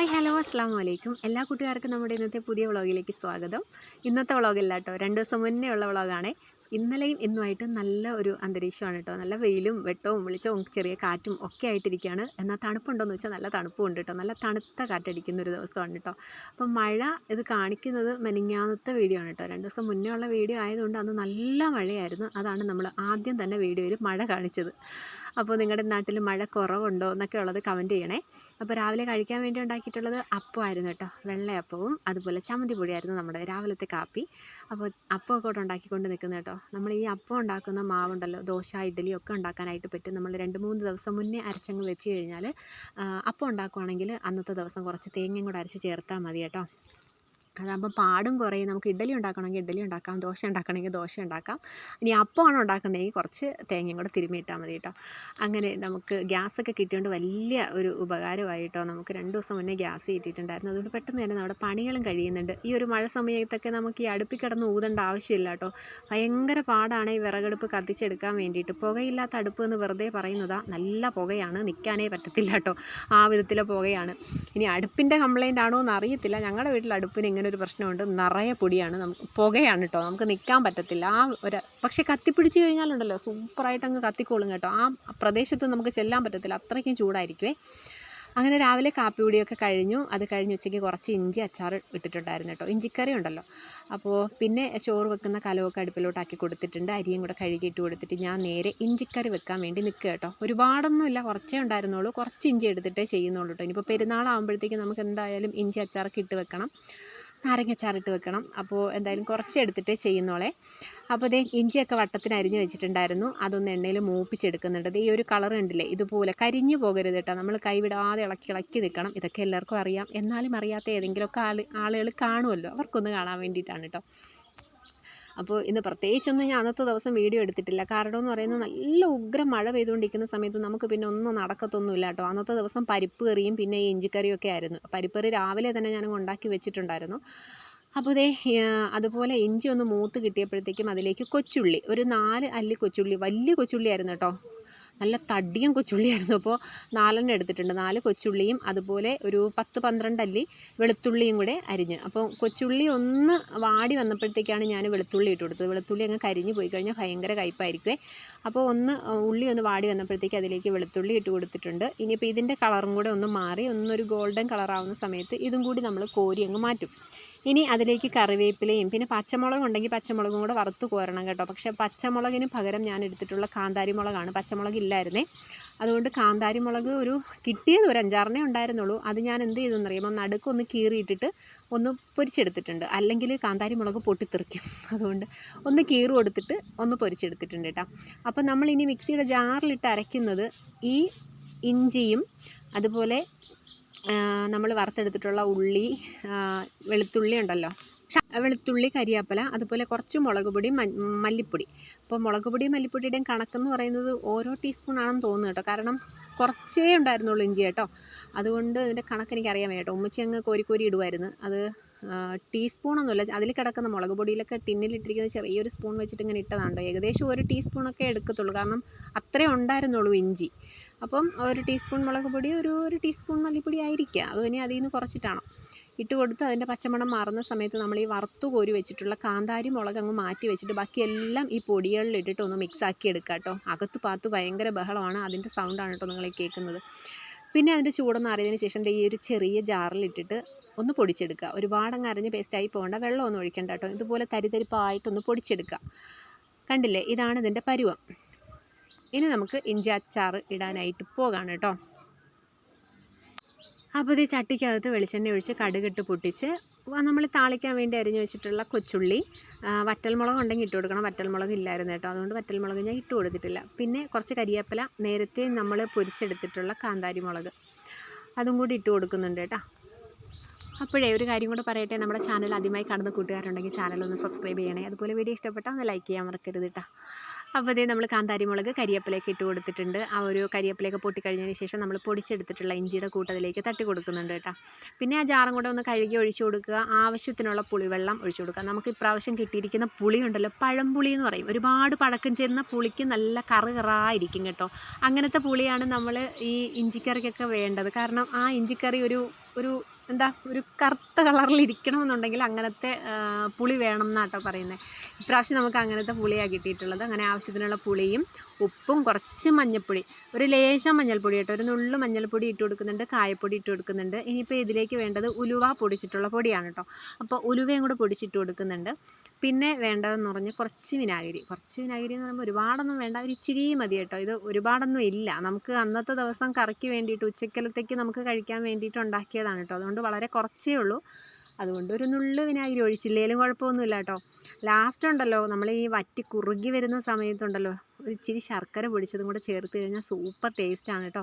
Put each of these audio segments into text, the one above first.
Hi hello അസ്സാം വലൈക്കും എല്ലാ കൂട്ടുകാർക്കും നമ്മുടെ ഇന്നത്തെ പുതിയ വ്ളോഗിലേക്ക് സ്വാഗതം. ഇന്നത്തെ വ്ളോഗല്ല കേട്ടോ രണ്ട് ദിവസം മുന്നേ ഉള്ള വ്ളോഗാണേ. ഇന്നലെയും ഇന്നുമായിട്ട് നല്ല ഒരു അന്തരീക്ഷമാണ് കേട്ടോ. നല്ല വെയിലും വെട്ടവും വെളിച്ചവും ചെറിയ കാറ്റും ഒക്കെ ആയിട്ടിരിക്കുകയാണ്. എന്നാൽ തണുപ്പുണ്ടോയെന്ന് വെച്ചാൽ നല്ല തണുപ്പും ഉണ്ട് കേട്ടോ. നല്ല തണുത്ത കാറ്റടിക്കുന്ന ഒരു ദിവസമാണ് കേട്ടോ. അപ്പം മഴ ഇത് കാണിക്കുന്നത് മെനിങ്ങാന്നത്തെ വീഡിയോ ആണ് കേട്ടോ. രണ്ട് ദിവസം മുന്നേ ഉള്ള വീഡിയോ ആയതുകൊണ്ട് അന്ന് നല്ല മഴയായിരുന്നു. അതാണ് നമ്മൾ ആദ്യം തന്നെ വീഡിയോയിൽ മഴ കാണിച്ചത്. അപ്പോൾ നിങ്ങളുടെ നാട്ടിൽ മഴ കുറവുണ്ടോ എന്നൊക്കെ ഉള്ളത് കമന്റ് ചെയ്യണേ. അപ്പോൾ രാവിലെ കഴിക്കാൻ വേണ്ടി ഉണ്ടാക്കിയിട്ടുള്ളത് അപ്പമായിരുന്നു കേട്ടോ. വെള്ളയപ്പവും അതുപോലെ ചമ്മന്തി പൊടിയായിരുന്നു നമ്മുടെ രാവിലത്തെ കാപ്പി. അപ്പോൾ അപ്പമൊക്കെ ഉണ്ടാക്കിക്കൊണ്ട് നിൽക്കുന്നത് കേട്ടോ. നമ്മൾ ഈ അപ്പം ഉണ്ടാക്കുന്ന മാവുണ്ടല്ലോ ദോശ ഇഡ്ഡലി ഒക്കെ ഉണ്ടാക്കാനായിട്ട് പറ്റും. നമ്മൾ രണ്ട് മൂന്ന് ദിവസം മുന്നേ അരച്ചങ്ങ് വെച്ച് കഴിഞ്ഞാൽ അപ്പം ഉണ്ടാക്കുവാണെങ്കിൽ അന്നത്തെ ദിവസം കുറച്ച് തേങ്ങയും കൂടെ അരച്ച് ചേർത്താൽ മതി കേട്ടോ. അതാകുമ്പോൾ പാടും കുറയും. നമുക്ക് ഇഡ്ഡലി ഉണ്ടാക്കണമെങ്കിൽ ഇഡ്ഡലി ഉണ്ടാക്കാം. ദോശ ഉണ്ടാക്കണമെങ്കിൽ ദോശ ഉണ്ടാക്കാം. ഇനി അപ്പമാണ് ഉണ്ടാക്കണമെങ്കിൽ കുറച്ച് തേങ്ങയും കൂടെ തിരുമ്മി ഇട്ടാൽ മതി കേട്ടോ. അങ്ങനെ നമുക്ക് ഗ്യാസൊക്കെ കിട്ടിയോണ്ട് വലിയ ഒരു ഉപകാരമായിട്ടോ നമുക്ക് രണ്ട് ദിവസം മുന്നേ ഗ്യാസ് കിട്ടിയിട്ടുണ്ടായിരുന്നു അതുകൊണ്ട് പെട്ടെന്ന് തന്നെ നമ്മുടെ പണികളും കഴിയുന്നുണ്ട്. ഈ ഒരു മഴ സമയത്തൊക്കെ നമുക്ക് ഈ അടുപ്പിൽ കിടന്ന് ഊതേണ്ട ആവശ്യമില്ല കേട്ടോ. ഭയങ്കര പാടാണ് ഈ വിറകടുപ്പ് കത്തിച്ചെടുക്കാൻ വേണ്ടിയിട്ട്. പുകയില്ലാത്ത അടുപ്പ് എന്ന് വെറുതെ പറയുന്നതാ നല്ല പുകയാണ്. നിൽക്കാനേ പറ്റത്തില്ല കേട്ടോ. ആ വിധത്തിലെ പുകയാണ്. ഇനി അടുപ്പിന്റെ കംപ്ലൈന്റ് ആണോ എന്ന് അറിയത്തില്ല. ഞങ്ങളുടെ വീട്ടിൽ അടുപ്പിന് ഇങ്ങനെ ഒരു പ്രശ്നമുണ്ട്. നിറയെ പൊടിയാണ്. നമുക്ക് പുകയാണ് കേട്ടോ. നമുക്ക് നിൽക്കാൻ പറ്റത്തില്ല. ആ ഒരു പക്ഷേ കത്തിപ്പിടിച്ച് കഴിഞ്ഞാലുണ്ടല്ലോ. സൂപ്പറായിട്ട് അങ്ങ് കത്തിക്കോളും കേട്ടോ. ആ പ്രദേശത്ത് നമുക്ക് ചെല്ലാൻ പറ്റത്തില്ല. അത്രയ്ക്കും ചൂടായിരിക്കുമേ അങ്ങനെ രാവിലെ കാപ്പി പൊടിയൊക്കെ കഴിഞ്ഞു. അത് കഴിഞ്ഞ് ഉച്ചയ്ക്ക് കുറച്ച് ഇഞ്ചി അച്ചാർ ഇട്ടിട്ടുണ്ടായിരുന്നു കേട്ടോ. ഇഞ്ചിക്കറി ഉണ്ടല്ലോ. അപ്പോൾ പിന്നെ ചോറ് വെക്കുന്ന കലമൊക്കെ അടുപ്പിലോട്ടാക്കി കൊടുത്തിട്ടുണ്ട്. അരിയും കൂടെ കഴുകിയിട്ട് കൊടുത്തിട്ട് ഞാൻ നേരെ ഇഞ്ചിക്കറി വെക്കാൻ വേണ്ടി നിൽക്കുക കേട്ടോ. ഒരുപാടൊന്നുമില്ല കുറച്ചേ ഉണ്ടായിരുന്നുള്ളൂ. കുറച്ച് ഇഞ്ചി എടുത്തിട്ടേ ചെയ്യുന്നുള്ളൂ കേട്ടോ. ഇനിയിപ്പോൾ പെരുന്നാളാകുമ്പോഴത്തേക്കും നമുക്ക് എന്തായാലും ഇഞ്ചി അച്ചാറൊക്കെ ഇട്ട് വെക്കണം. നാരങ്ങച്ചാറിട്ട് വെക്കണം. അപ്പോൾ എന്തായാലും കുറച്ച് എടുത്തിട്ടേ ചെയ്യുന്നോളെ. അപ്പോൾ ഇതേ ഇഞ്ചിയൊക്കെ വട്ടത്തിന് അരിഞ്ഞ് വെച്ചിട്ടുണ്ടായിരുന്നു. അതൊന്ന് എണ്ണയിൽ മൂപ്പിച്ചെടുക്കുന്നുണ്ട്. ഈ ഒരു കളർ കണ്ടില്ലേ? ഇതുപോലെ കരിഞ്ഞു പോകരുത് കേട്ടോ. നമ്മൾ കൈവിടാതെ ഇളക്കി ഇളക്കി നിൽക്കണം ഇതൊക്കെ എല്ലാവർക്കും അറിയാം. എന്നാലും അറിയാത്ത ഏതെങ്കിലുമൊക്കെ ആൾ ആളുകൾ കാണുമല്ലോ. അവർക്കൊന്ന് കാണാൻ വേണ്ടിയിട്ടാണ് കേട്ടോ. അപ്പോൾ ഇന്ന് പ്രത്യേകിച്ചൊന്നും ഞാൻ അന്നത്തെ ദിവസം വീഡിയോ എടുത്തിട്ടില്ല. കാരണം എന്ന് പറയുന്നത് നല്ല ഉഗ്രം മഴ പെയ്തുകൊണ്ടിരിക്കുന്ന സമയത്ത് നമുക്ക് പിന്നെ ഒന്നും നടക്കത്തൊന്നുമില്ല കേട്ടോ. അന്നത്തെ ദിവസം പരിപ്പ് കറിയും പിന്നെ ഈ ഇഞ്ചിക്കറിയും ഒക്കെ ആയിരുന്നു. പരിപ്പ് കറി രാവിലെ തന്നെ ഞാൻ ഉണ്ടാക്കി വെച്ചിട്ടുണ്ടായിരുന്നു. അപ്പോൾ ഇതേ അതുപോലെ ഇഞ്ചി ഒന്ന് മൂത്ത് കിട്ടിയപ്പോഴത്തേക്കും അതിലേക്ക് കൊച്ചുള്ളി ഒരു നാല് അല്ലി കൊച്ചുള്ളി വലിയ കൊച്ചുള്ളി ആയിരുന്നു കേട്ടോ. നല്ല തടിയും കൊച്ചുള്ളിയായിരുന്നു. അപ്പോൾ നാലെണ്ണം എടുത്തിട്ടുണ്ട്. നാല് കൊച്ചുള്ളിയും അതുപോലെ ഒരു പത്ത് പന്ത്രണ്ട് അല്ലി വെളുത്തുള്ളിയും കൂടെ അരിഞ്ഞ്. അപ്പോൾ കൊച്ചുള്ളി ഒന്ന് വാടി വന്നപ്പോഴത്തേക്കാണ് ഞാൻ വെളുത്തുള്ളി ഇട്ട് കൊടുത്തത്. വെളുത്തുള്ളി അങ്ങ് കരിഞ്ഞ് പോയി കഴിഞ്ഞാൽ ഭയങ്കര കയ്പ്പായിരിക്കുമേ അപ്പോൾ ഒന്ന് ഉള്ളി ഒന്ന് വാടി വന്നപ്പോഴത്തേക്ക് അതിലേക്ക് വെളുത്തുള്ളി ഇട്ട് കൊടുത്തിട്ടുണ്ട്. ഇനിയിപ്പോൾ ഇതിന്റെ കളറും കൂടെ ഒന്ന് മാറി ഒന്നൊരു ഗോൾഡൻ കളറാവുന്ന സമയത്ത് ഇതും കൂടി നമ്മൾ കോരി അങ്ങ് മാറ്റും. ഇനി അതിലേക്ക് കറിവേപ്പിലയും പിന്നെ പച്ചമുളകും ഉണ്ടെങ്കിൽ പച്ചമുളകും കൂടെ വറുത്ത് കോരണം കേട്ടോ. പക്ഷേ പച്ചമുളകിന് പകരം ഞാൻ എടുത്തിട്ടുള്ള കാന്താരി മുളകാണ് പച്ചമുളക് ഇല്ലായിരുന്നേ. അതുകൊണ്ട് കാന്താരി മുളക് ഒരു കിട്ടിയത് ഒരു അഞ്ചാറിനേ ഉണ്ടായിരുന്നുള്ളൂ. അത് ഞാൻ എന്ത് ചെയ്തെന്ന് അറിയുമ്പോൾ നടുക്കൊന്ന് കീറിയിട്ടിട്ട് ഒന്ന് പൊരിച്ചെടുത്തിട്ടുണ്ട്. അല്ലെങ്കിൽ കാന്താരി മുളക് പൊട്ടിത്തെറിക്കും. അതുകൊണ്ട് ഒന്ന് കീറു കൊടുത്തിട്ട് ഒന്ന് പൊരിച്ചെടുത്തിട്ടുണ്ട് കേട്ടോ. അപ്പോൾ നമ്മളിനി മിക്സിയുടെ ജാറിലിട്ട് അരയ്ക്കുന്നത് ഈ ഇഞ്ചിയും അതുപോലെ നമ്മൾ വറുത്തെടുത്തിട്ടുള്ള ഉള്ളി വെളുത്തുള്ളി ഉണ്ടല്ലോ. വെളുത്തുള്ളി കരിയാപ്പല അതുപോലെ കുറച്ച് മുളക് പൊടി മല്ലിപ്പൊടി. അപ്പോൾ മുളക് പൊടി മല്ലിപ്പൊടിയുടെയും കണക്കെന്ന് പറയുന്നത് ഓരോ ടീസ്പൂൺ ആണെന്ന് തോന്നുന്നു കേട്ടോ. കാരണം കുറച്ചേ ഉണ്ടായിരുന്നുള്ളൂ ഇഞ്ചി കേട്ടോ. അതുകൊണ്ട് ഇതിന്റെ കണക്ക് എനിക്കറിയാൻ വയ്യ കേട്ടോ. ഉമ്മച്ചി അങ്ങ് കോരി കോരി ഇടുമായിരുന്നു അത് ടീസ്പൂണൊന്നുമില്ല. അതിൽ കിടക്കുന്ന മുളക് പൊടിയിലൊക്കെ ടിന്നിലിട്ടിരിക്കുന്ന ചെറിയൊരു സ്പൂൺ വെച്ചിട്ട് ഇങ്ങനെ ഇട്ടതാണ്ടോ? ഏകദേശം ഒരു ടീസ്പൂണൊക്കെ എടുക്കത്തുള്ളൂ. കാരണം അത്രേ ഉണ്ടായിരുന്നുള്ളൂ ഇഞ്ചി. അപ്പം ഒരു ടീസ്പൂൺ മുളക് പൊടി ഒരു ഒരു ടീസ്പൂൺ മല്ലിപ്പൊടി ആയിരിക്കുക അത് ഇനി അതിൽ നിന്ന് കുറച്ചിട്ടാണോ. ഇട്ട് കൊടുത്ത് അതിന്റെ പച്ചമണം മാറുന്ന സമയത്ത് നമ്മൾ ഈ വറുത്തു കോരി വെച്ചിട്ടുള്ള കാന്താരി മുളക് അങ്ങ് മാറ്റി വെച്ചിട്ട് ബാക്കിയെല്ലാം ഈ പൊടികളിൽ ഇട്ടിട്ട് ഒന്ന് മിക്സാക്കി എടുക്കാം കേട്ടോ അകത്ത് പാത്ത് ഭയങ്കര ബഹളമാണ്. അതിന്റെ സൗണ്ടാണ് കേട്ടോ നിങ്ങൾ കേൾക്കുന്നത്. പിന്നെ അതിന്റെ ചൂടൊന്ന് അറിയതിന് ശേഷം ഈ ഒരു ചെറിയ ജാറിലിട്ടിട്ട് ഒന്ന് പൊടിച്ചെടുക്കുക. ഒരുപാടങ്ങ് അരഞ്ഞ് പേസ്റ്റായി പോകേണ്ട. വെള്ളമൊന്നും ഒഴിക്കണ്ട കേട്ടോ. ഇതുപോലെ തരിതരിപ്പായിട്ടൊന്ന് പൊടിച്ചെടുക്കുക. കണ്ടില്ലേ? ഇതാണ് ഇതിന്റെ പരുവം. ഇനി നമുക്ക് ഇഞ്ചി അച്ചാർ ഇടാനായിട്ട് പോകാണ് കേട്ടോ. അപ്പോൾ ഈ ചട്ടിക്കകത്ത് വെളിച്ചെണ്ണ ഒഴിച്ച് കടുകിട്ട് പൊട്ടിച്ച് നമ്മൾ താളിക്കാൻ വേണ്ടി അരിഞ്ഞു വെച്ചിട്ടുള്ള കൊച്ചുള്ളി വറ്റൽമുളക് ഉണ്ടെങ്കിൽ ഇട്ട് കൊടുക്കണം. വറ്റൽമുളക് ഇല്ലായിരുന്നു കേട്ടോ. അതുകൊണ്ട് വറ്റൽമുളക് ഞാൻ ഇട്ട് കൊടുത്തിട്ടില്ല. പിന്നെ കുറച്ച് കരിയേപ്പില നേരത്തെ നമ്മൾ പൊരിച്ചെടുത്തിട്ടുള്ള കാന്താരി മുളക് അതും കൂടി ഇട്ട് കൊടുക്കുന്നുണ്ട് കേട്ടോ. അപ്പോഴേ ഒരു കാര്യം കൂടെ പറയട്ടെ. നമ്മുടെ ചാനൽ ആദ്യമായി കാണുന്ന കൂട്ടുകാരുണ്ടെങ്കിൽ ചാനൽ ഒന്ന് സബ്സ്ക്രൈബ് ചെയ്യണേ. അതുപോലെ വീഡിയോ ഇഷ്ടപ്പെട്ടാൽ ഒന്ന് ലൈക്ക് ചെയ്യാൻ മറക്കരുത് കേട്ടോ. അപ്പോൾ ഇതേ നമ്മൾ കാന്താരി മുളക് കരിയപ്പിലേക്ക് ഇട്ട് കൊടുത്തിട്ടുണ്ട്. ആ ഒരു കരിയപ്പിലേക്ക് പൊട്ടിക്കഴിഞ്ഞതിന് ശേഷം നമ്മൾ പൊടിച്ചെടുത്തിട്ടുള്ള ഇഞ്ചിയുടെ കൂട്ടത്തിലേക്ക് തട്ടി കൊടുക്കുന്നുണ്ട് കേട്ടോ. പിന്നെ ആ ജാറും കൂടെ ഒന്ന് കഴുകി ഒഴിച്ചു കൊടുക്കുക. ആവശ്യത്തിനുള്ള പുളിവെള്ളം ഒഴിച്ചു കൊടുക്കുക. നമുക്ക് ഇപ്രാവശ്യം കിട്ടിയിരിക്കുന്ന പുളി ഉണ്ടല്ലോ പഴംപുളി എന്ന് പറയും. ഒരുപാട് പഴക്കം ചേരുന്ന പുളിക്ക് നല്ല കറ് കറായിരിക്കും കേട്ടോ. അങ്ങനത്തെ പുളിയാണ് നമ്മൾ ഈ ഇഞ്ചിക്കറിക്കൊക്കെ വേണ്ടത്. കാരണം ആ ഇഞ്ചിക്കറി ഒരു ഒരു എന്താ ഒരു കറുത്ത കളറിൽ ഇരിക്കണമെന്നുണ്ടെങ്കിൽ അങ്ങനത്തെ പുളി വേണം എന്നാട്ടോ പറയുന്നത് ഇപ്രാവശ്യം നമുക്ക് അങ്ങനത്തെ പുളിയാണ് കിട്ടിയിട്ടുള്ളത്. അങ്ങനെ ആവശ്യത്തിനുള്ള പുളിയും ഉപ്പും കുറച്ച് മഞ്ഞൾപ്പൊടി. ഒരു ലേശം മഞ്ഞൾപ്പൊടി കേട്ടോ. ഒരു നുള്ളു മഞ്ഞൾപ്പൊടി ഇട്ട് കൊടുക്കുന്നുണ്ട്. കായപ്പൊടി ഇട്ട് കൊടുക്കുന്നുണ്ട്. ഇനിയിപ്പോൾ ഇതിലേക്ക് വേണ്ടത് ഉലുവ പൊടിച്ചിട്ടുള്ള പൊടിയാണ് കേട്ടോ. അപ്പോൾ ഉലുവയും കൂടെ പൊടിച്ചിട്ട് കൊടുക്കുന്നുണ്ട്. പിന്നെ വേണ്ടതെന്ന് പറഞ്ഞാൽ കുറച്ച് വിനാഗിരി. കുറച്ച് വിനാഗിരി എന്ന് പറയുമ്പോൾ ഒരുപാടൊന്നും വേണ്ട. ഒരു ഇച്ചിരി മതി കേട്ടോ. ഇത് ഒരുപാടൊന്നും ഇല്ല. നമുക്ക് അന്നത്തെ ദിവസം കറിക്ക് വേണ്ടിയിട്ട് ഉച്ചക്കലത്തേക്ക് നമുക്ക് കഴിക്കാൻ വേണ്ടിയിട്ട് ഉണ്ടാക്കിയതാണ് കേട്ടോ. അതുകൊണ്ട് വളരെ കുറച്ചേ ഉള്ളൂ. അതുകൊണ്ട് ഒരു നുള്ളു വിനാഗിരി ഒഴിച്ചില്ലേലും കുഴപ്പമൊന്നുമില്ല കേട്ടോ. ലാസ്റ്റ് ഉണ്ടല്ലോ. നമ്മൾ ഈ വറ്റി കുറുകി വരുന്ന സമയത്തുണ്ടല്ലോ. ഇച്ചിരി ശർക്കര പൊടിച്ചതും കൂടെ ചേർത്ത് കഴിഞ്ഞാൽ സൂപ്പർ ടേസ്റ്റാണ് കേട്ടോ.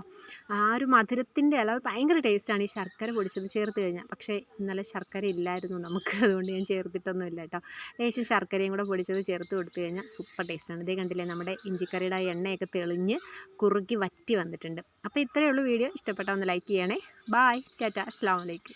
ആ ഒരു മധുരത്തിന്റെ അളവ് ഭയങ്കര ടേസ്റ്റാണ് ഈ ശർക്കര പൊടിച്ചത് ചേർത്ത് കഴിഞ്ഞാൽ. പക്ഷേ ഇന്നലെ ശർക്കര ഇല്ലായിരുന്നു നമുക്ക്. അതുകൊണ്ട് ഞാൻ ചേർത്തിട്ടൊന്നുമില്ല കേട്ടോ. ലേശം ശർക്കരയും കൂടെ പൊടിച്ചത് ചേർത്ത് കൊടുത്തു കഴിഞ്ഞാൽ സൂപ്പർ ടേസ്റ്റാണ്. ഇതേ കണ്ടില്ലേ നമ്മുടെ ഇഞ്ചിക്കറിയുടെ ആ എണ്ണയൊക്കെ തെളിഞ്ഞ് കുറുകി വറ്റി വന്നിട്ടുണ്ട്. അപ്പോൾ ഇത്രയേ ഉള്ളൂ വീഡിയോ. ഇഷ്ടപ്പെട്ടാൽ ഒന്ന് ലൈക്ക് ചെയ്യണേ. ബായ്. ടാറ്റ. അസ്സാം വലൈക്കും